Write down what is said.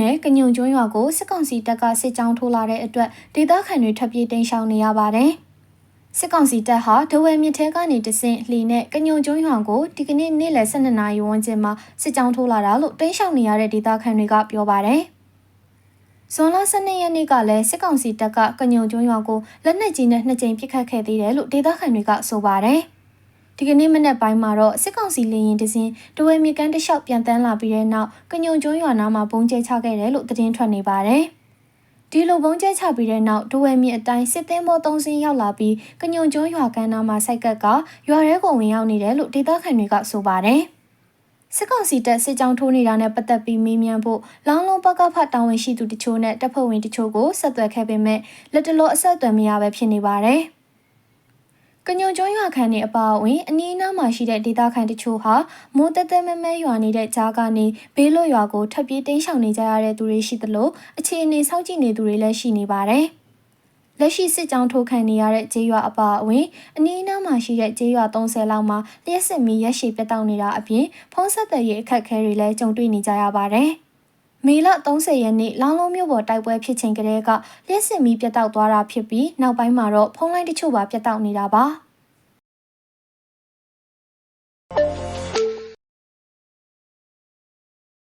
နယ်ကညုံကျွန်းရွာကိုစစ်ကောင်စီတပ်ကစစ်ကြောင်းထိုးလာတဲ့အတွက်ဒေသခံတွေထွက်ပြေးတိမ်းရှောင်နေရပါတယ်။စစ်ကောင်စီတပ်ဟာဒဝဲမြစ်ထဲကနေတဆင့်လှီနဲ့ကညုံကျွန်းရွာကိုဒီကနေ့နေ့လယ်12နာရီဝန်းကျင်မှာစစ်ကြောင်းထိုးလာတာလို့တိမ်းရှောင်နေရတဲ့ဒေသခံတွေကပြောပါတယ်။ဇွန်လ12ရက်နေ့ကလည်းစစ်ကောင်စီတပ်ကကညုံကျွန်းရွာကိုလက်နက်ကြီးနဲ့နှစ်ကြိမ်ပစ်ခတ်ခဲ့သေးတယ်လို့ဒေသခံတွေကဆိုပါတယ်။ ဒီကနေ့မနက်ပိုင်းမှာတော့စစ်ကောင်စီလေရင်တစင်းတဝဲမြေကမ်းတလျှောက်ပြန်တန်းလာပြီးတဲ့နောက်ကညုံကျွန်းရွာနာမှာဘုံကျဲချခဲ့တယ်လို့သတင်းထွက်နေပါတယ်။ဒီလိုဘုံကျဲချပြီးတဲ့နောက်တဝဲမြေအတိုင်းစစ်သင်းဘော၃စင်းရောက်လာပြီးကညုံကျွန်းရွာကမ်းနာမှာစိုက်ကက်ကရွာရဲကိုဝင်ရောက်နေတယ်လို့ဒေသခံတွေကဆိုပါတယ်။စစ်ကောင်စီတပ်စစ်ကြောင်းထိုးနေတာနဲ့ပတ်သက်ပြီးမေးမြန်းဖို့လောင်းလုံးပကဖတာဝန်ရှိသူတချို့နဲ့တပ်ဖွဲ့ဝင်တချို့ကိုဆက်သွယ်ခဲ့ပေမဲ့လက်တလောအဆက်အသွယ်မရဘဲဖြစ်နေပါတယ်။ ကညုံကျွန်းရွာခံတွေအပါအဝင်အနီးအနားမှာရှိတဲ့ဒေသခံတချို့ဟာမိုးတက်တက်မဲမဲရွာနေတဲ့ကြားကနေဘေးလွတ်ရွာကိုထပ်ပြေးတိမ်းရှောင်နေကြရတဲ့သူတွေရှိသလိုအခြေအနေစောင့်ကြည့်နေသူတွေလည်းရှိနေပါတယ်။လက်ရှိစစ်ကြောင်းထိုးခံနေရတဲ့ကျေးရွာအပါအဝင်အနီးအနားမှာရှိတဲ့ကျေးရွာ30လောက်မှာလျှက်စစ်မီရက်ရှည်ပြတ်တောက်နေတာအပြင်ဖုံးဆက်တဲ့ရေအခက်အခဲတွေလည်းကြုံတွေ့နေကြရပါတယ်။ မေလ30ရက်နေ့လောင်းလုံးမြို့ပေါ်တိုက်ပွဲဖြစ်ချိန်ကတည်းကလျှက်စစ်မီပြတ်တောက်သွားတာဖြစ်ပြီးနောက်ပိုင်းမှာတော့ဖုံးလိုင်းတချို့ပါပြတ်တောက်နေတာပါ။